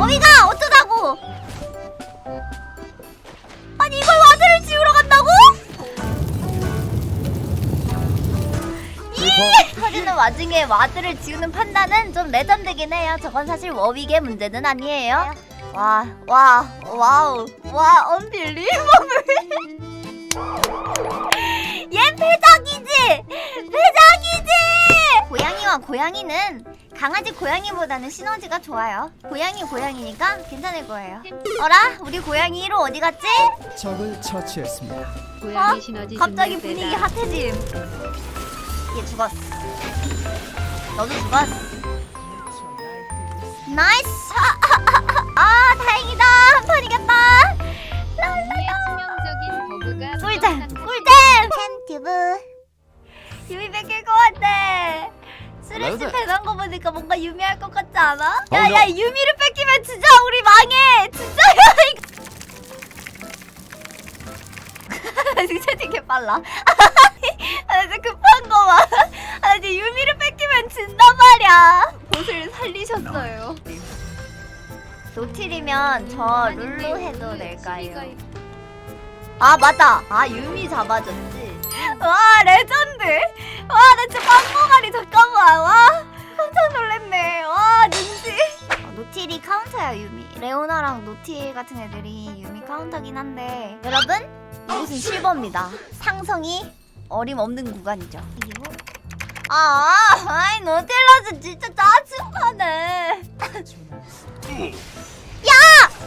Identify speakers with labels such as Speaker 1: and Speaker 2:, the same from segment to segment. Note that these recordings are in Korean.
Speaker 1: 어미가 어쩌자고? 아니 이걸 와드를 지우러 간다고? 이 터지는 와중에 와드를 지우는 판단은 좀 레전드긴 해요. 저건 사실 워윅의 문제는 아니에요. 와, 와, 와우, 와, 언빌리버블. 얘 패작이지, 패작이지. 고양이와 고양이는 강아지 고양이보다는 시너지가 좋아요. 고양이 고양이니까 괜찮을 거예요. 어라, 우리 고양이 1호 어디 갔지?
Speaker 2: 적을 처치했습니다.
Speaker 3: 고양이 시너지
Speaker 1: 갑자기 분위기. 핫해짐. 얘 죽었어. 너도 죽었어. 나이스. 아, 아, 아, 아, 다행이다. 한 판 이겼다.
Speaker 3: 치명적인 버그가
Speaker 1: 꿀잼,
Speaker 3: 또
Speaker 1: 꿀잼. 팬튜브. 유미 뺏길 것 같아.
Speaker 2: 레드.
Speaker 1: 배난 거 보니까 뭔가 유미할 것 같지 않아?
Speaker 2: 어,
Speaker 1: 야, 야,
Speaker 2: no.
Speaker 1: 유미를 뺏기면 진짜 우리 망해. 진짜 야 이거. 진짜 되게 빨라. 아, 진짜 급한 거 봐. 아, 이제 유미를 뺏기면 진단 말이야. 보스를 살리셨어요. 노틸이면 저 룰루 해도 될까요? 아 맞다. 아 유미 잡아줬지. 와 레전드. 와 나 진짜 빵고가리 잠깐만. 와 깜짝 놀랐네. 와 눈치. 어, 노틸이 카운터야 유미. 레오나랑 노틸 같은 애들이 유미 카운터긴 한데 여러분 이곳은 실버입니다. 상성이 어림없는 구간이죠. 아, 아이 노틸러스 진짜 짜증나네. 야,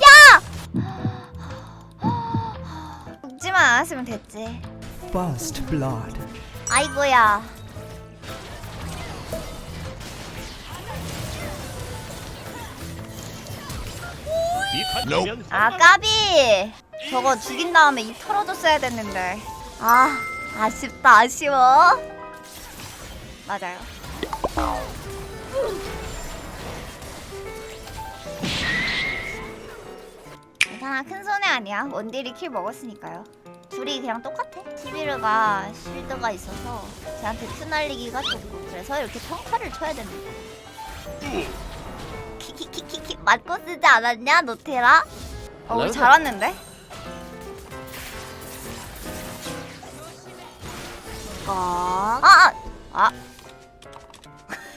Speaker 1: 야. 웃지만 않았으면 됐지.
Speaker 2: First blood.
Speaker 1: 아이고야. 아 까비. 저거 죽인 다음에 입 털어줬어야 됐는데. 아 아쉽다 아쉬워. 맞아요. 괜찮아 큰 손해 아니야. 원딜이 킬 먹었으니까요. 둘이 그냥 똑같아. 시비르가 실드가 있어서 쟤한테 트 날리기가 좋고 그래서 이렇게 평타를 쳐야 됩니다. 키키키키키 맞고 쓰지 않았냐 노테라? 어 우리 잘 왔는데? 아, 아, 아.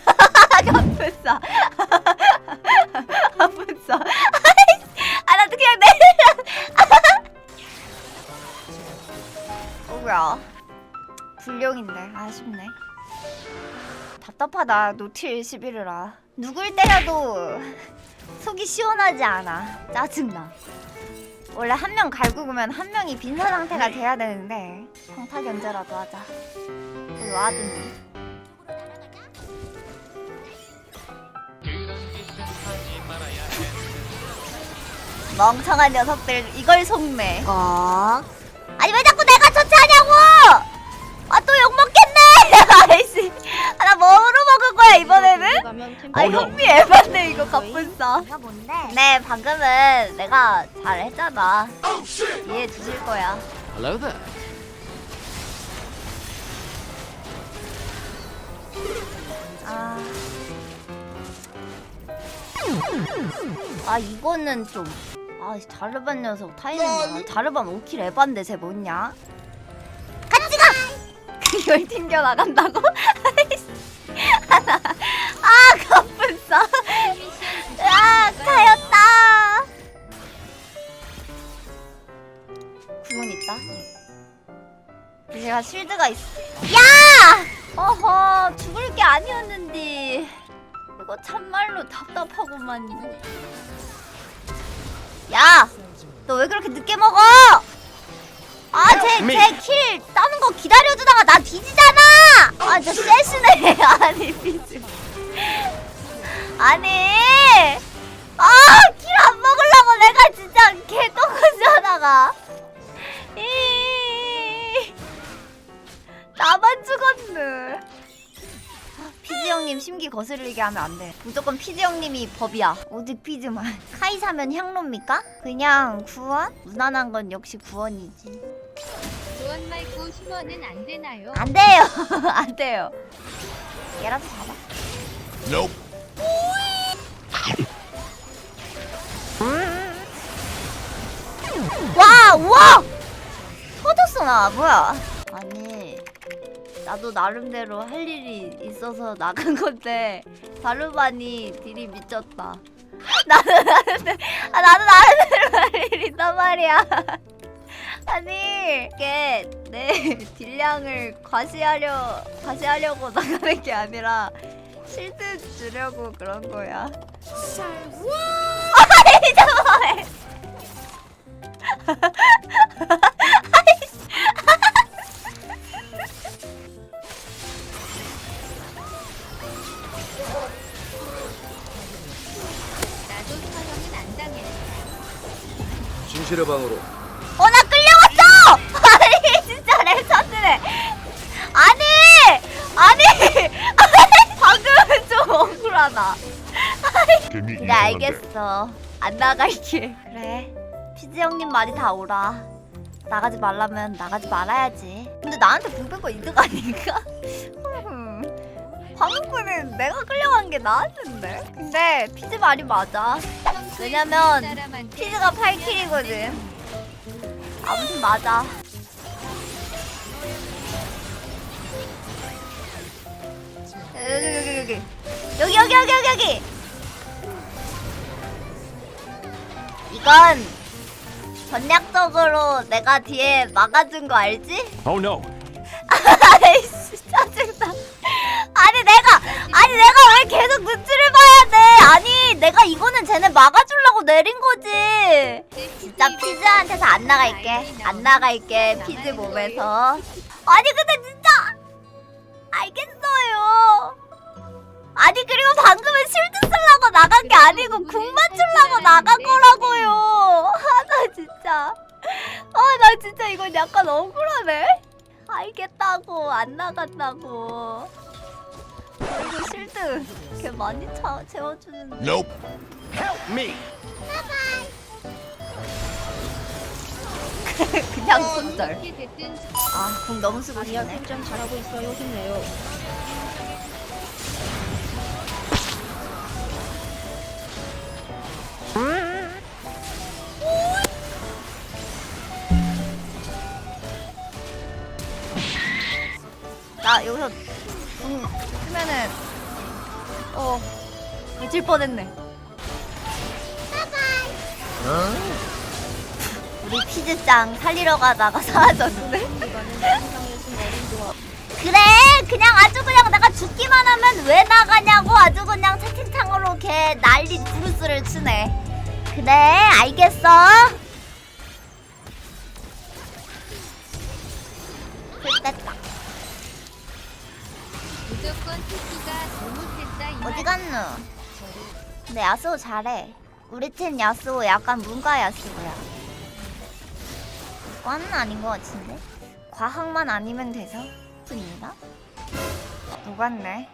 Speaker 1: 아프싸. 아프싸. 오구야. 불룡인데 아쉽네. 답답하다 노틸 11이라. 누굴 때려도 속이 시원하지 않아. 짜증나. 원래 한 명 갈구면 한 명이 빈사 상태가 돼야 되는데 평타 견제라도 하자. 우리 와든지. 멍청한 녀석들 이걸 속네. 어? 아니 왜 자꾸 내가 처치하냐고! 아 또 욕 먹겠네. 아이씨. 아, 나 뭐로 먹을 거야 이번에는? 아이 현미 에반데 이거 갑분싸.
Speaker 4: 이거 뭔데?
Speaker 1: 네 방금은 내가 잘 했잖아. 이해해 주실 거야.
Speaker 2: Hello there.
Speaker 1: 아. 아 이거는 좀. 아 자르반 녀석 타이밍 자르반 5킬 에반데 쟤 뭐냐? 같이 가! 이걸 튕겨 나간다고? 아 갑분싸. 아 가였다. 구문 있다. 제가 실드가 있어. 야! 어허 죽을 게 아니었는데 이거 참말로 답답하구만. 야! 너 왜 그렇게 늦게 먹어? 아, 쟤, 쟤킬 따는 거 기다려주다가 나 뒤지잖아! 아, 저 세시네. 아니, 비즈. 아니! 아, 킬 안 먹으려고 내가 진짜 개똥꾸지 하다가. 형님 심기 거슬리게 하면 안 돼. 무조건 피지형님이 법이야. 오직 피지만. 카이 사면 향로입니까? 그냥 구원? 무난한 건 역시 구원이지.
Speaker 3: 구원 말고 심원은 안 되나요?
Speaker 1: 안 돼요. 안 돼요. 얘라도 잡아.
Speaker 5: Nope.
Speaker 1: 와, 우와! 터졌어 나 뭐야? 나도 나름대로 할 일이 있어서 나간 건데 바르반이 딜이 미쳤다. 나는 나름대로 아, 나는 나름대로 할 일이 있단 말이야. 아니 이게 내 딜량을 과시하려 과시하려고 나가는 게 아니라 실드 주려고 그런 거야. 아이 그래 알겠어. 안 나갈게. 그래. 피지 형님 말이 다 옳아. 나가지 말라면 나가지 말아야지. 근데 나한테 붕뜬 거 이득 아닌가? 음, 방금 거는 내가 끌려간 게 나았는데. 근데 피지 말이 맞아. 왜냐면 피즈가 8킬이거든. 아무튼 맞아. 여기 여기 여기 여기. 여기 여기 여기 여기. 이건 전략적으로 내가 뒤에 막아준 거 알지?
Speaker 5: Oh no.
Speaker 1: 아이씨 짜증나. 아니 내가 아니 내가 왜 계속 눈치를 봐야 돼? 아니 내가 이거는 쟤네 막아주려고 내린 거지. 진짜 피즈한테서 안 나갈게. 안 나갈게 피즈 몸에서. 아니 근데 진짜 알겠어요. 아니 그리고 방금은 실드 나간 게 아니고 궁 맞추려고 나간 거라고요. 아나 진짜. 아 나 진짜 이건 약간 억울하네. 알겠다고 안 나간다고. 그리고 실드 걔 많이 차, 채워주는데.
Speaker 5: Nope. Help me.
Speaker 1: 그냥 손절.
Speaker 3: 됐든
Speaker 1: 아, 공 너무 쓰고
Speaker 6: 아니야
Speaker 1: 싶네.
Speaker 6: 팀장 잘하고 있어요 힘내요
Speaker 1: 미칠 뻔했네. 우리 피즈짱 살리러 가다가 사라졌는데? 그래 그냥 아주 그냥 내가 죽기만 하면 왜 나가냐고 아주 그냥 채팅창으로 걔 난리 부르스를 치네 그래 알겠어 됐다
Speaker 3: 무조건 토끼가 잘못했다 이
Speaker 1: 어디
Speaker 3: 말.
Speaker 1: 갔노? 근데 야스오 잘해. 우리 팀 야스오 약간 문과 야스오야 과는 아닌 것 같은데? 과학만 아니면 돼서? 습니다 녹았네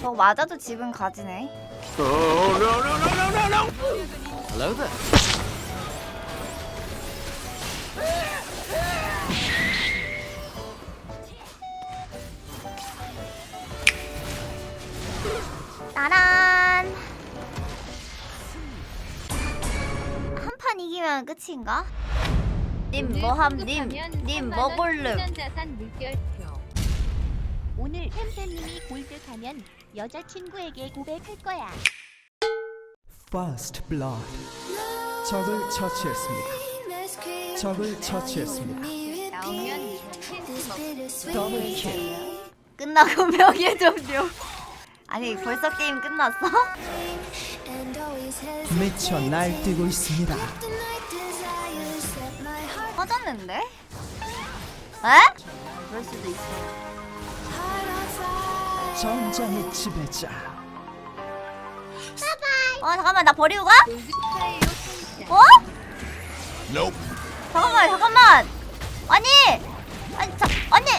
Speaker 1: 저 맞아도 지금 가지네.
Speaker 2: Hello there.
Speaker 1: 따란 한판 이기면 끝인가? 님 뭐함
Speaker 3: 성급하면
Speaker 1: 님님
Speaker 3: 3만 뭐원
Speaker 1: 볼름
Speaker 3: 신전자산 물결표.
Speaker 7: 오늘 템템님이 골드 가면 여자친구에게 고백할 거야.
Speaker 2: First blood. 적을 처치했습니다. 적을 처치했습니다.
Speaker 3: 나오면.
Speaker 2: 더블 킬.
Speaker 1: 끝나고 명예 점료 아니 벌써 게임 끝났어?
Speaker 2: 미쳐 날뛰고 있습니다.
Speaker 1: 꺼졌는데? 에? 그럴 수도 있어
Speaker 2: 전장의 지배자.
Speaker 1: 어 잠깐만 나 버리고 가? 어?
Speaker 5: Nope.
Speaker 1: 잠깐만 잠깐만 아니 아니 자 아니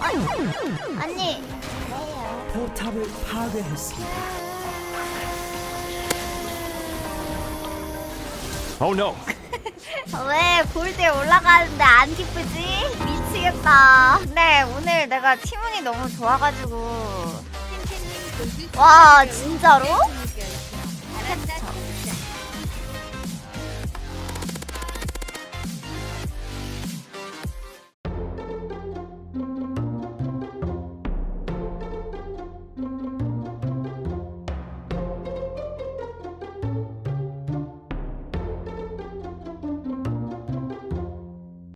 Speaker 1: 아니 아니
Speaker 2: 포탑을 파괴했습니다.
Speaker 5: Oh no.
Speaker 1: 왜 골드에 올라가는데 안 기쁘지? 미치겠다 근데 오늘 내가 팀운이 너무 좋아가지고 와 진짜로?